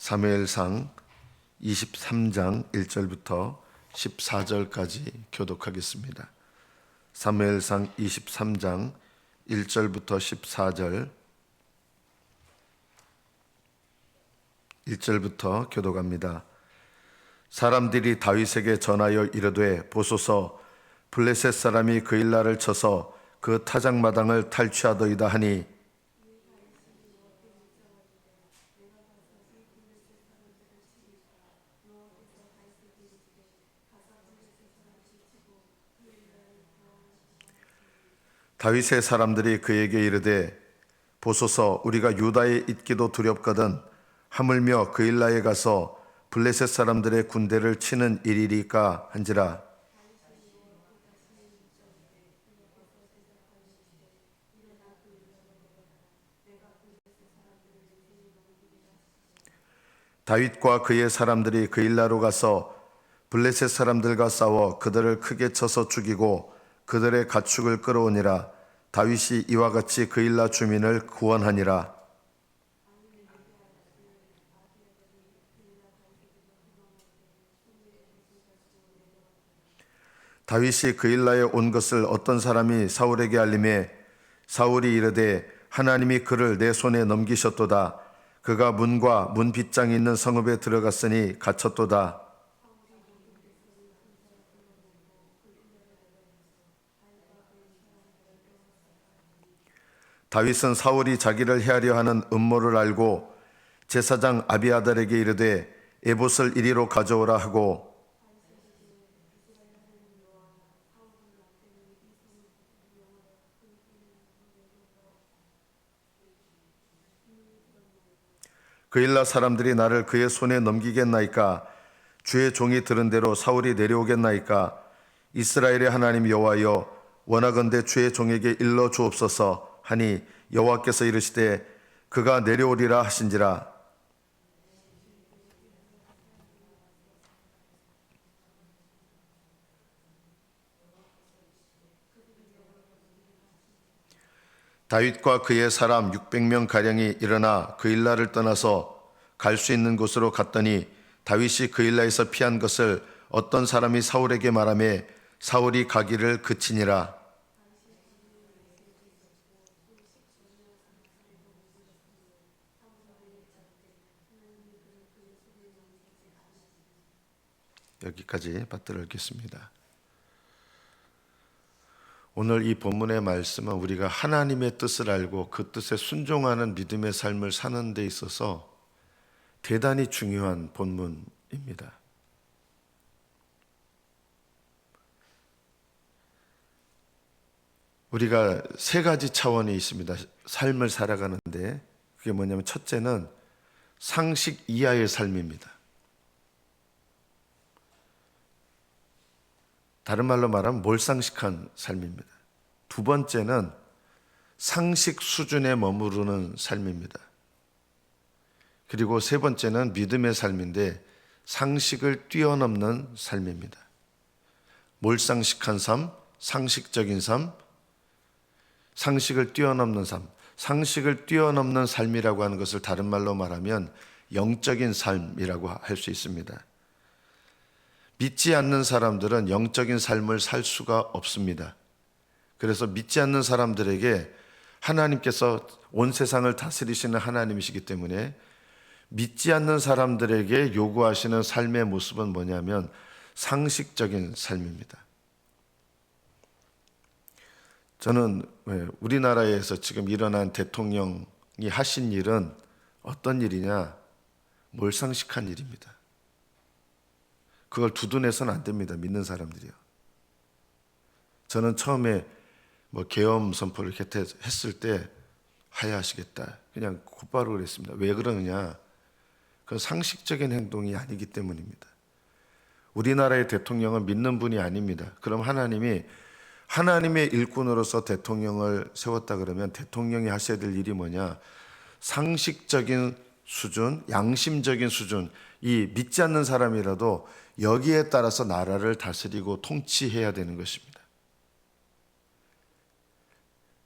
사무엘상 23장 1절부터 14절까지 교독하겠습니다. 사무엘상 23장 1절부터 14절 1절부터 교독합니다. 사람들이 다윗에게 전하여 이르되 보소서 블레셋 사람이 그 일날을 쳐서 그 타작마당을 탈취하더이다 하니 다윗의 사람들이 그에게 이르되 보소서 우리가 유다에 있기도 두렵거든 하물며 그 일라에 가서 블레셋 사람들의 군대를 치는 일이리까 한지라. 다윗과 그의 사람들이 그 일라로 가서 블레셋 사람들과 싸워 그들을 크게 쳐서 죽이고 그들의 가축을 끌어오니라. 다윗이 이와 같이 그 일라 주민을 구원하니라. 다윗이 그 일라에 온 것을 어떤 사람이 사울에게 알림해 사울이 이르되 하나님이 그를 내 손에 넘기셨도다. 그가 문과 문 빗장이 있는 성읍에 들어갔으니 갇혔도다 다윗은 사울이 자기를 해하려 하는 음모를 알고 제사장 아비아달에게 이르되 에봇을 이리로 가져오라 하고 그 일나 사람들이 나를 그의 손에 넘기겠나이까? 주의 종이 들은 대로 사울이 내려오겠나이까? 이스라엘의 하나님 여호와여 원하건대 주의 종에게 일러 주옵소서 하니 여호와께서 이르시되 그가 내려오리라 하신지라. 다윗과 그의 사람 600명 가량이 일어나 그 일라를 떠나서 갈 수 있는 곳으로 갔더니 다윗이 그 일라에서 피한 것을 어떤 사람이 사울에게 말하며 사울이 가기를 그치니라 여기까지 받들어 읽겠습니다. 오늘 이 본문의 말씀은 우리가 하나님의 뜻을 알고 그 뜻에 순종하는 믿음의 삶을 사는 데 있어서 대단히 중요한 본문입니다. 우리가 세 가지 차원이 있습니다. 삶을 살아가는데 그게 뭐냐면 첫째는 상식 이하의 삶입니다. 다른 말로 말하면 몰상식한 삶입니다. 두 번째는 상식 수준에 머무르는 삶입니다. 그리고 세 번째는 믿음의 삶인데 상식을 뛰어넘는 삶입니다. 몰상식한 삶, 상식적인 삶, 상식을 뛰어넘는 삶. 상식을 뛰어넘는 삶이라고 하는 것을 다른 말로 말하면 영적인 삶이라고 할 수 있습니다. 믿지 않는 사람들은 영적인 삶을 살 수가 없습니다. 그래서 믿지 않는 사람들에게 하나님께서 온 세상을 다스리시는 하나님이시기 때문에 믿지 않는 사람들에게 요구하시는 삶의 모습은 뭐냐면 상식적인 삶입니다. 저는 우리나라에서 지금 일어난 대통령이 하신 일은 어떤 일이냐? 몰상식한 일입니다. 그걸 두둔해서는 안 됩니다. 믿는 사람들이요. 저는 처음에 뭐 계엄 선포를 했을 때 하야하시겠다. 그냥 곧바로 그랬습니다. 왜 그러느냐? 그 상식적인 행동이 아니기 때문입니다. 우리나라의 대통령은 믿는 분이 아닙니다. 그럼 하나님이 하나님의 일꾼으로서 대통령을 세웠다 그러면 대통령이 하셔야 될 일이 뭐냐? 상식적인 수준, 양심적인 수준, 이 믿지 않는 사람이라도 여기에 따라서 나라를 다스리고 통치해야 되는 것입니다.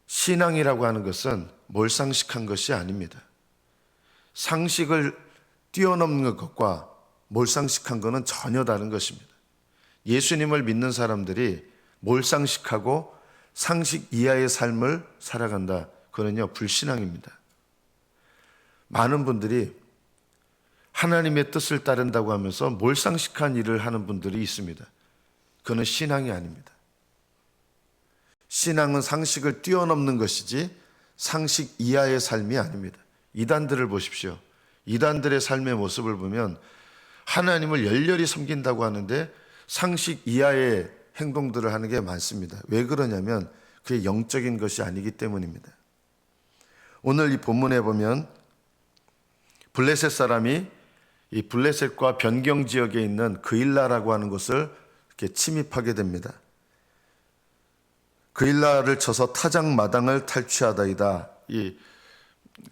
신앙이라고 하는 것은 몰상식한 것이 아닙니다. 상식을 뛰어넘는 것과 몰상식한 것은 전혀 다른 것입니다. 예수님을 믿는 사람들이 몰상식하고 상식 이하의 삶을 살아간다. 그는요, 불신앙입니다. 많은 분들이 하나님의 뜻을 따른다고 하면서 몰상식한 일을 하는 분들이 있습니다. 그는 신앙이 아닙니다. 신앙은 상식을 뛰어넘는 것이지 상식 이하의 삶이 아닙니다. 이단들을 보십시오. 이단들의 삶의 모습을 보면 하나님을 열렬히 섬긴다고 하는데 상식 이하의 행동들을 하는 게 많습니다. 왜 그러냐면 그게 영적인 것이 아니기 때문입니다. 오늘 이 본문에 보면 블레셋 사람이 이 블레셋과 변경 지역에 있는 그일라라고 하는 곳을 이렇게 침입하게 됩니다. 그일라를 쳐서 타작 마당을 탈취하다이다. 이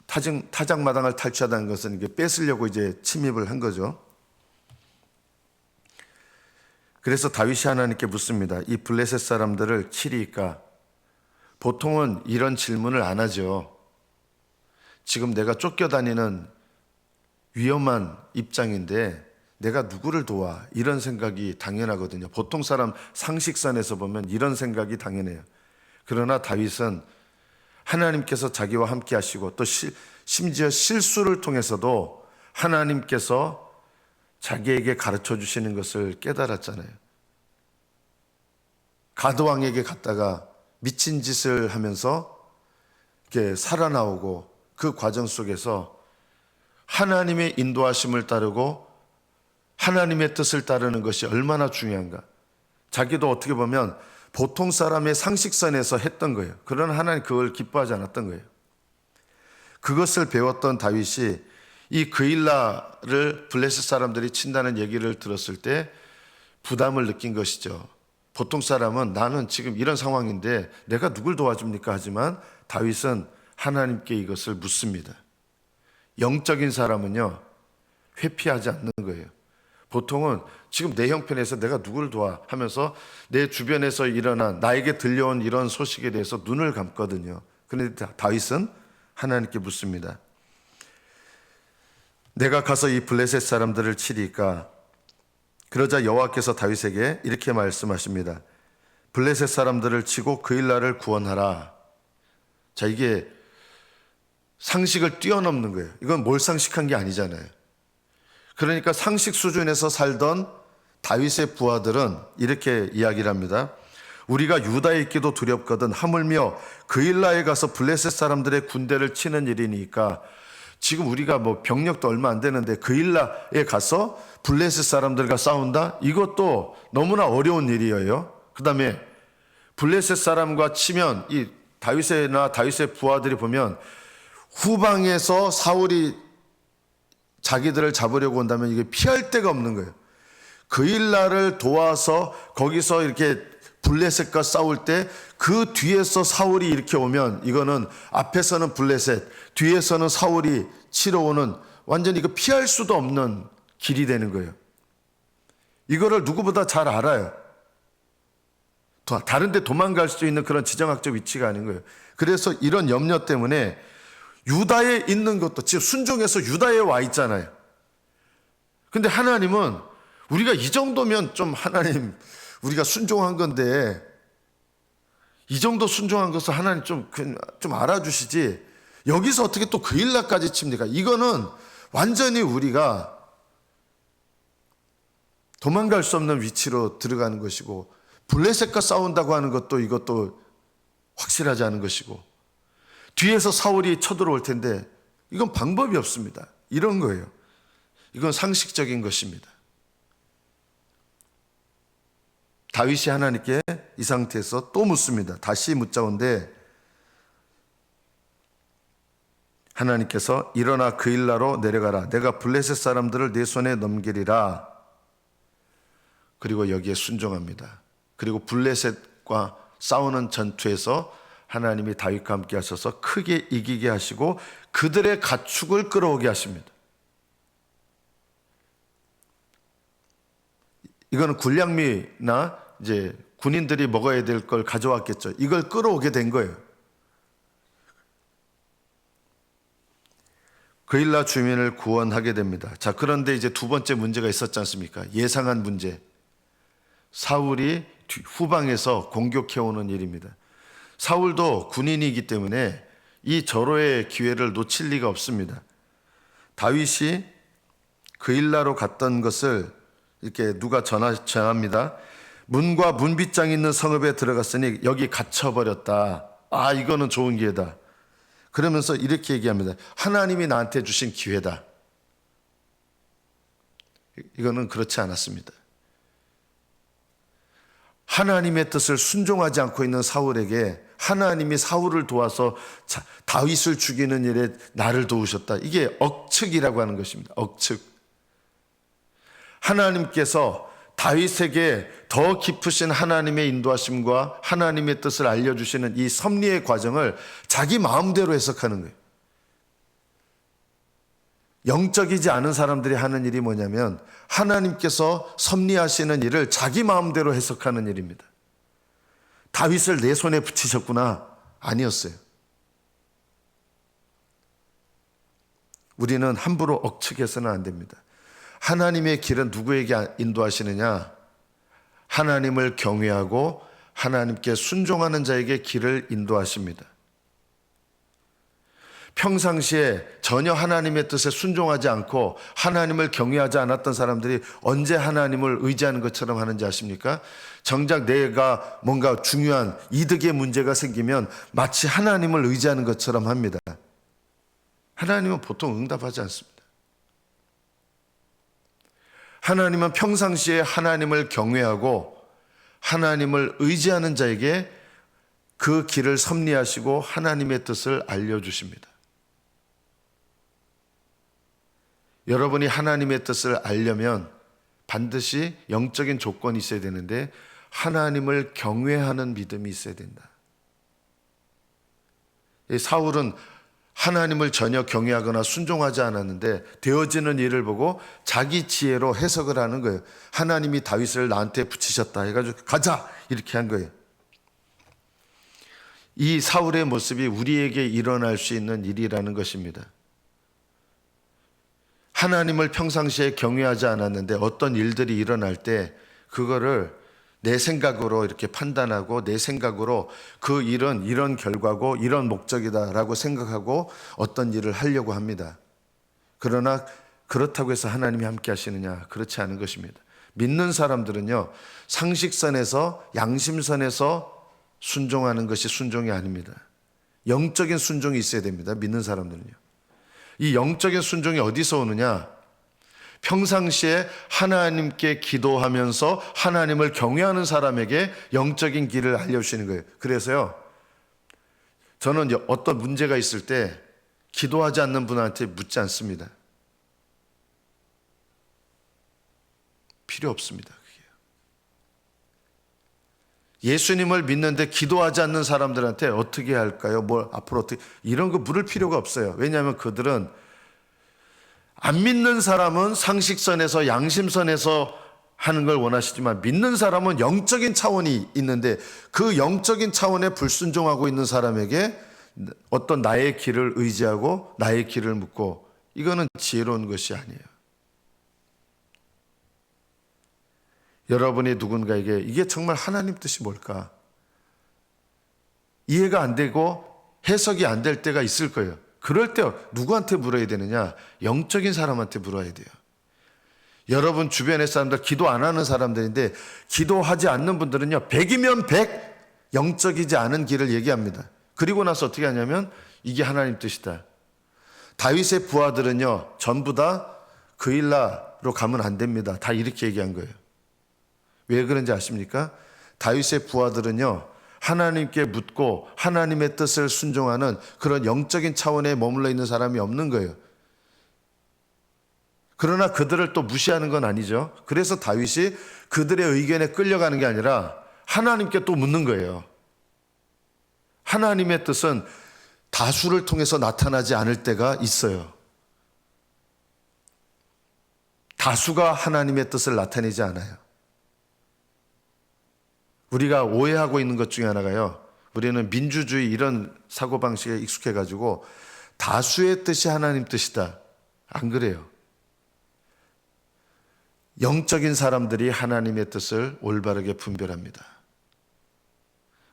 타작, 타작 마당을 탈취하다는 것은 이게 뺏으려고 이제 침입을 한 거죠. 그래서 다윗이 하나님께 묻습니다. 이 블레셋 사람들을 치리까? 보통은 이런 질문을 안 하죠. 지금 내가 쫓겨다니는 위험한 입장인데 내가 누구를 도와? 이런 생각이 당연하거든요. 보통 사람 상식선에서 보면 이런 생각이 당연해요. 그러나 다윗은 하나님께서 자기와 함께 하시고 또 시, 심지어 실수를 통해서도 하나님께서 자기에게 가르쳐 주시는 것을 깨달았잖아요. 가드왕에게 갔다가 미친 짓을 하면서 이렇게 살아나오고 그 과정 속에서 하나님의 인도하심을 따르고 하나님의 뜻을 따르는 것이 얼마나 중요한가. 자기도 어떻게 보면 보통 사람의 상식선에서 했던 거예요. 그러나 하나님 그걸 기뻐하지 않았던 거예요. 그것을 배웠던 다윗이 이 그일라를 블레셋 사람들이 친다는 얘기를 들었을 때 부담을 느낀 것이죠. 보통 사람은 나는 지금 이런 상황인데 내가 누굴 도와줍니까? 하지만 다윗은 하나님께 이것을 묻습니다. 영적인 사람은요, 회피하지 않는 거예요. 보통은 지금 내 형편에서 내가 누구를 도와 하면서 내 주변에서 일어난 나에게 들려온 이런 소식에 대해서 눈을 감거든요. 그런데 다윗은 하나님께 묻습니다. 내가 가서 이 블레셋 사람들을 치리까? 그러자 여호와께서 다윗에게 이렇게 말씀하십니다. 블레셋 사람들을 치고 그일라를 구원하라. 자, 이게 상식을 뛰어넘는 거예요. 이건 몰상식한 게 아니잖아요. 그러니까 상식 수준에서 살던 다윗의 부하들은 이렇게 이야기를 합니다. 우리가 유다에 있기도 두렵거든 하물며 그일라에 가서 블레셋 사람들의 군대를 치는 일이니까 지금 우리가 뭐 병력도 얼마 안 되는데 그일라에 가서 블레셋 사람들과 싸운다? 이것도 너무나 어려운 일이에요. 그 다음에 블레셋 사람과 치면 이 다윗이나 다윗의 부하들이 보면 후방에서 사울이 자기들을 잡으려고 온다면 이게 피할 데가 없는 거예요. 그일라를 도와서 거기서 이렇게 블레셋과 싸울 때 그 뒤에서 사울이 이렇게 오면 이거는 앞에서는 블레셋, 뒤에서는 사울이 치러 오는 완전히 이거 피할 수도 없는 길이 되는 거예요. 이거를 누구보다 잘 알아요. 다른데 도망갈 수 있는 그런 지정학적 위치가 아닌 거예요. 그래서 이런 염려 때문에 유다에 있는 것도 지금 순종해서 유다에 와 있잖아요. 근데 하나님은 우리가 이 정도면 좀 하나님 우리가 순종한 건데 이 정도 순종한 것을 하나님 좀, 좀 알아주시지 여기서 어떻게 또 그 일날까지 칩니까? 이거는 완전히 우리가 도망갈 수 없는 위치로 들어가는 것이고 블레셋과 싸운다고 하는 것도 이것도 확실하지 않은 것이고 뒤에서 사울이 쳐들어올 텐데 이건 방법이 없습니다. 이런 거예요. 이건 상식적인 것입니다. 다윗이 하나님께 이 상태에서 또 묻습니다. 다시 묻자온데 하나님께서 일어나 그 일나로 내려가라. 내가 블레셋 사람들을 내 손에 넘기리라. 그리고 여기에 순종합니다. 그리고 블레셋과 싸우는 전투에서 하나님이 다윗과 함께 하셔서 크게 이기게 하시고 그들의 가축을 끌어오게 하십니다. 이거는 군량미나 이제 군인들이 먹어야 될 걸 가져왔겠죠. 이걸 끌어오게 된 거예요. 그일라 주민을 구원하게 됩니다. 자, 그런데 이제 두 번째 문제가 있었지 않습니까? 예상한 문제. 사울이 뒤- 후방에서 공격해 오는 일입니다. 사울도 군인이기 때문에 이 절호의 기회를 놓칠 리가 없습니다. 다윗이 그일라로 갔던 것을 이렇게 누가 전하, 전합니다. 문과 문빗장 있는 성읍에 들어갔으니 여기 갇혀버렸다. 아, 이거는 좋은 기회다. 그러면서 이렇게 얘기합니다. 하나님이 나한테 주신 기회다. 이거는 그렇지 않았습니다. 하나님의 뜻을 순종하지 않고 있는 사울에게 하나님이 사울을 도와서 자- 다윗을 죽이는 일에 나를 도우셨다. 이게 억측이라고 하는 것입니다. 억측. 하나님께서 다윗에게 더 깊으신 하나님의 인도하심과 하나님의 뜻을 알려주시는 이 섭리의 과정을 자기 마음대로 해석하는 거예요. 영적이지 않은 사람들이 하는 일이 뭐냐면 하나님께서 섭리하시는 일을 자기 마음대로 해석하는 일입니다. 다윗을 내 손에 붙이셨구나. 아니었어요. 우리는 함부로 억측해서는 안 됩니다. 하나님의 길은 누구에게 인도하시느냐? 하나님을 경외하고 하나님께 순종하는 자에게 길을 인도하십니다. 평상시에 전혀 하나님의 뜻에 순종하지 않고 하나님을 경외하지 않았던 사람들이 언제 하나님을 의지하는 것처럼 하는지 아십니까? 정작 내가 뭔가 중요한 이득의 문제가 생기면 마치 하나님을 의지하는 것처럼 합니다. 하나님은 보통 응답하지 않습니다. 하나님은 평상시에 하나님을 경외하고 하나님을 의지하는 자에게 그 길을 섭리하시고 하나님의 뜻을 알려주십니다. 여러분이 하나님의 뜻을 알려면 반드시 영적인 조건이 있어야 되는데 하나님을 경외하는 믿음이 있어야 된다. 이 사울은 하나님을 전혀 경외하거나 순종하지 않았는데 되어지는 일을 보고 자기 지혜로 해석을 하는 거예요. 하나님이 다윗을 나한테 붙이셨다 해가지고 가자 이렇게 한 거예요. 이 사울의 모습이 우리에게 일어날 수 있는 일이라는 것입니다. 하나님을 평상시에 경외하지 않았는데 어떤 일들이 일어날 때 그거를 내 생각으로 이렇게 판단하고 내 생각으로 그 일은 이런 결과고 이런 목적이다라고 생각하고 어떤 일을 하려고 합니다. 그러나 그렇다고 해서 하나님이 함께 하시느냐? 그렇지 않은 것입니다. 믿는 사람들은요, 상식선에서, 양심선에서 순종하는 것이 순종이 아닙니다. 영적인 순종이 있어야 됩니다. 믿는 사람들은요. 이 영적인 순종이 어디서 오느냐? 평상시에 하나님께 기도하면서 하나님을 경외하는 사람에게 영적인 길을 알려주시는 거예요. 그래서요, 저는 어떤 문제가 있을 때 기도하지 않는 분한테 묻지 않습니다. 필요 없습니다. 예수님을 믿는데 기도하지 않는 사람들한테 어떻게 할까요? 뭘 앞으로 어떻게 이런 거 물을 필요가 없어요. 왜냐하면 그들은 안 믿는 사람은 상식선에서 양심선에서 하는 걸 원하시지만 믿는 사람은 영적인 차원이 있는데 그 영적인 차원에 불순종하고 있는 사람에게 어떤 나의 길을 의지하고 나의 길을 묻고 이거는 지혜로운 것이 아니에요. 여러분이 누군가에게 이게 정말 하나님 뜻이 뭘까? 이해가 안 되고 해석이 안 될 때가 있을 거예요. 그럴 때 누구한테 물어야 되느냐? 영적인 사람한테 물어야 돼요. 여러분 주변의 사람들 기도 안 하는 사람들인데 기도하지 않는 분들은요. 100이면 100 영적이지 않은 길을 얘기합니다. 그리고 나서 어떻게 하냐면 이게 하나님 뜻이다. 다윗의 부하들은요. 전부 다 그일라로 가면 안 됩니다. 다 이렇게 얘기한 거예요. 왜 그런지 아십니까? 다윗의 부하들은요. 하나님께 묻고 하나님의 뜻을 순종하는 그런 영적인 차원에 머물러 있는 사람이 없는 거예요. 그러나 그들을 또 무시하는 건 아니죠. 그래서 다윗이 그들의 의견에 끌려가는 게 아니라 하나님께 또 묻는 거예요. 하나님의 뜻은 다수를 통해서 나타나지 않을 때가 있어요. 다수가 하나님의 뜻을 나타내지 않아요. 우리가 오해하고 있는 것 중에 하나가요. 우리는 민주주의 이런 사고방식에 익숙해가지고 다수의 뜻이 하나님 뜻이다. 안 그래요. 영적인 사람들이 하나님의 뜻을 올바르게 분별합니다.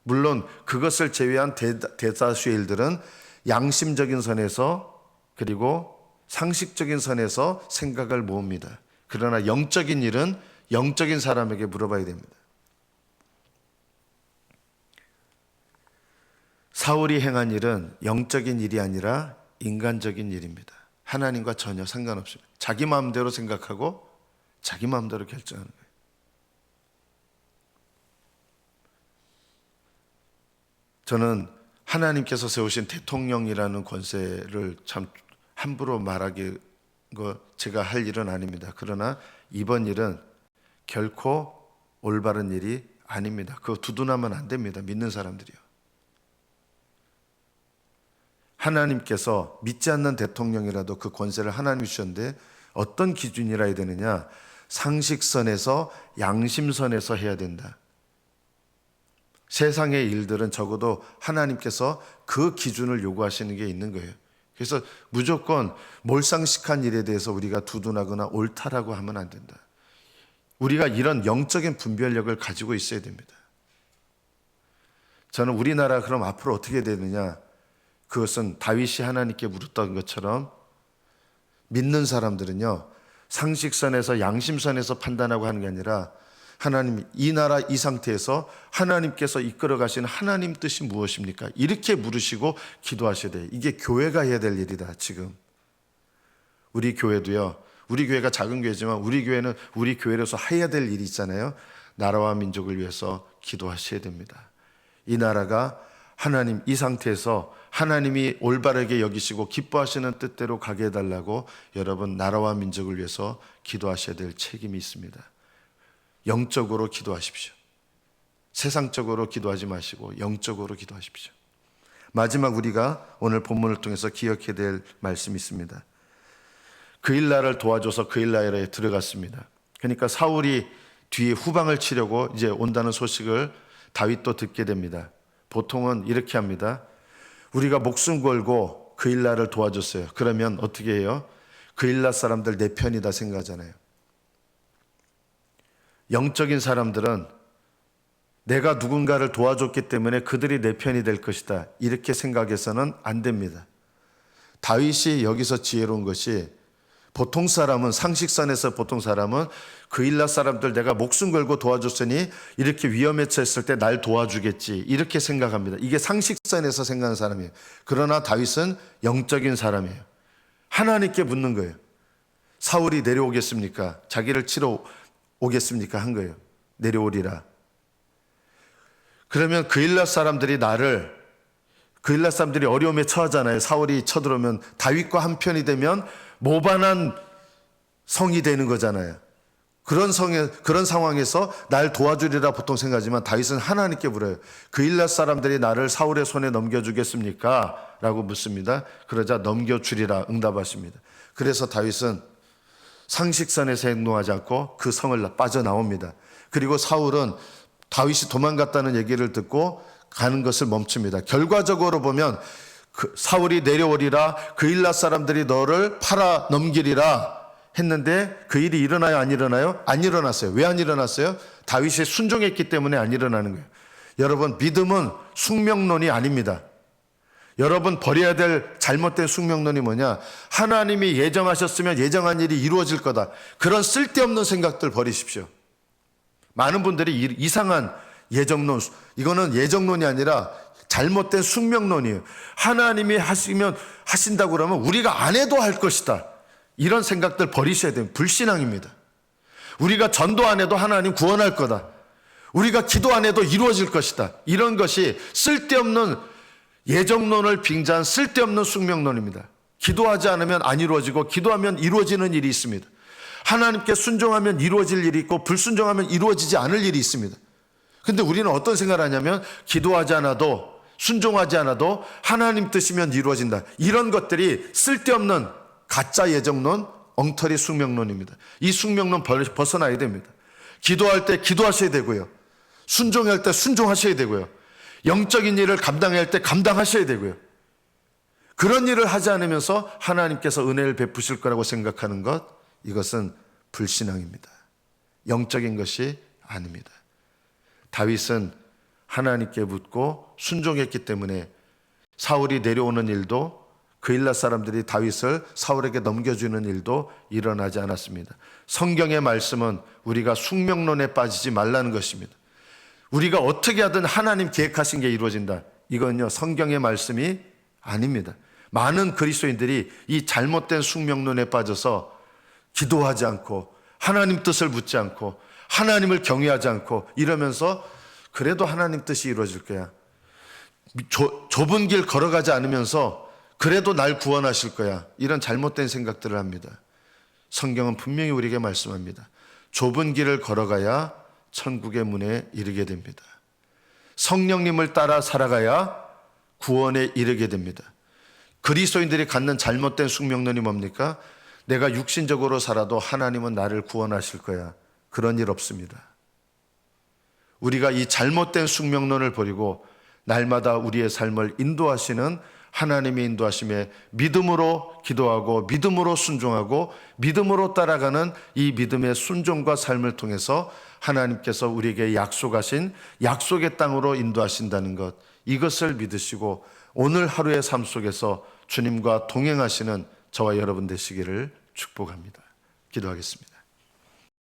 물론 그것을 제외한 대다- 대다수의 일들은 양심적인 선에서 그리고 상식적인 선에서 생각을 모읍니다. 그러나 영적인 일은 영적인 사람에게 물어봐야 됩니다. 사울이 행한 일은 영적인 일이 아니라 인간적인 일입니다. 하나님과 전혀 상관없습니다. 자기 마음대로 생각하고 자기 마음대로 결정하는 거예요. 저는 하나님께서 세우신 대통령이라는 권세를 참 함부로 말하기 거 제가 할 일은 아닙니다. 그러나 이번 일은 결코 올바른 일이 아닙니다. 그거 두둔하면 안 됩니다. 믿는 사람들이요. 하나님께서 믿지 않는 대통령이라도 그 권세를 하나님이 주셨는데 어떤 기준이라 해야 되느냐? 상식선에서 양심선에서 해야 된다. 세상의 일들은 적어도 하나님께서 그 기준을 요구하시는 게 있는 거예요. 그래서 무조건 몰상식한 일에 대해서 우리가 두둔하거나 옳다라고 하면 안 된다. 우리가 이런 영적인 분별력을 가지고 있어야 됩니다. 저는 우리나라 그럼 앞으로 어떻게 되느냐? 그것은 다윗이 하나님께 물었던 것처럼 믿는 사람들은요 상식선에서 양심선에서 판단하고 하는 게 아니라 하나님 이 나라 이 상태에서 하나님께서 이끌어 가신 하나님 뜻이 무엇입니까? 이렇게 물으시고 기도하셔야 돼요. 이게 교회가 해야 될 일이다 지금. 우리 교회도요. 우리 교회가 작은 교회지만 우리 교회는 우리 교회로서 해야 될 일이 있잖아요. 나라와 민족을 위해서 기도하셔야 됩니다. 이 나라가 하나님 이 상태에서 하나님이 올바르게 여기시고 기뻐하시는 뜻대로 가게 해달라고 여러분 나라와 민족을 위해서 기도하셔야 될 책임이 있습니다. 영적으로 기도하십시오. 세상적으로 기도하지 마시고 영적으로 기도하십시오. 마지막 우리가 오늘 본문을 통해서 기억해야 될 말씀이 있습니다. 그일라를 도와줘서 그일라에 들어갔습니다. 그러니까 사울이 뒤에 후방을 치려고 이제 온다는 소식을 다윗도 듣게 됩니다. 보통은 이렇게 합니다. 우리가 목숨 걸고 그일라를 도와줬어요. 그러면 어떻게 해요? 그일라 사람들 내 편이다 생각하잖아요. 영적인 사람들은 내가 누군가를 도와줬기 때문에 그들이 내 편이 될 것이다. 이렇게 생각해서는 안 됩니다. 다윗이 여기서 지혜로운 것이 보통 사람은 상식선에서 보통 사람은 그 일라 사람들 내가 목숨 걸고 도와줬으니 이렇게 위험에 처했을 때 날 도와주겠지 이렇게 생각합니다. 이게 상식선에서 생각하는 사람이에요. 그러나 다윗은 영적인 사람이에요. 하나님께 묻는 거예요. 사울이 내려오겠습니까? 자기를 치러 오겠습니까? 한 거예요. 내려오리라. 그러면 그 일라 사람들이 나를 그 일라 사람들이 어려움에 처하잖아요. 사울이 쳐들어오면 다윗과 한편이 되면 모반한 성이 되는 거잖아요. 그런 성에 그런 상황에서 날 도와주리라 보통 생각하지만 다윗은 하나님께 물어요. 그 일라 사람들이 나를 사울의 손에 넘겨 주겠습니까? 라고 묻습니다. 그러자 넘겨 주리라 응답하십니다. 그래서 다윗은 상식선에서 행동하지 않고 그 성을 빠져나옵니다. 그리고 사울은 다윗이 도망갔다는 얘기를 듣고 가는 것을 멈춥니다. 결과적으로 보면 그 사울이 내려오리라 그 일라 사람들이 너를 팔아 넘기리라 했는데 그 일이 일어나요 안 일어나요? 안 일어났어요. 왜 안 일어났어요? 다윗이 순종했기 때문에 안 일어나는 거예요. 여러분 믿음은 숙명론이 아닙니다. 여러분 버려야 될 잘못된 숙명론이 뭐냐? 하나님이 예정하셨으면 예정한 일이 이루어질 거다. 그런 쓸데없는 생각들 버리십시오. 많은 분들이 이- 이상한 예정론, 이거는 예정론이 아니라 잘못된 숙명론이에요. 하나님이 하시면 하신다고 그러면 우리가 안 해도 할 것이다. 이런 생각들 버리셔야 돼요. 불신앙입니다. 우리가 전도 안 해도 하나님 구원할 거다. 우리가 기도 안 해도 이루어질 것이다. 이런 것이 쓸데없는 예정론을 빙자한 쓸데없는 숙명론입니다. 기도하지 않으면 안 이루어지고 기도하면 이루어지는 일이 있습니다. 하나님께 순종하면 이루어질 일이 있고 불순종하면 이루어지지 않을 일이 있습니다. 근데 우리는 어떤 생각을 하냐면 기도하지 않아도 순종하지 않아도 하나님 뜻이면 이루어진다. 이런 것들이 쓸데없는 가짜 예정론, 엉터리 숙명론입니다. 이 숙명론 벌- 벗어나야 됩니다. 기도할 때 기도하셔야 되고요. 순종할 때 순종하셔야 되고요. 영적인 일을 감당해야 할때 감당하셔야 되고요. 그런 일을 하지 않으면서 하나님께서 은혜를 베푸실 거라고 생각하는 것 이것은 불신앙입니다. 영적인 것이 아닙니다. 다윗은 하나님께 묻고 순종했기 때문에 사울이 내려오는 일도 그일라 사람들이 다윗을 사울에게 넘겨주는 일도 일어나지 않았습니다. 성경의 말씀은 우리가 숙명론에 빠지지 말라는 것입니다. 우리가 어떻게 하든 하나님 계획하신 게 이루어진다. 이건요, 성경의 말씀이 아닙니다. 많은 그리스도인들이 이 잘못된 숙명론에 빠져서 기도하지 않고 하나님 뜻을 묻지 않고 하나님을 경외하지 않고 이러면서 그래도 하나님 뜻이 이루어질 거야. 좁- 좁은 길 걸어가지 않으면서 그래도 날 구원하실 거야. 이런 잘못된 생각들을 합니다. 성경은 분명히 우리에게 말씀합니다. 좁은 길을 걸어가야 천국의 문에 이르게 됩니다. 성령님을 따라 살아가야 구원에 이르게 됩니다. 그리스도인들이 갖는 잘못된 숙명론이 뭡니까? 내가 육신적으로 살아도 하나님은 나를 구원하실 거야. 그런 일 없습니다. 우리가 이 잘못된 숙명론을 버리고 날마다 우리의 삶을 인도하시는 하나님의 인도하심에 믿음으로 기도하고 믿음으로 순종하고 믿음으로 따라가는 이 믿음의 순종과 삶을 통해서 하나님께서 우리에게 약속하신 약속의 땅으로 인도하신다는 것 이것을 믿으시고 오늘 하루의 삶 속에서 주님과 동행하시는 저와 여러분 되시기를 축복합니다. 기도하겠습니다.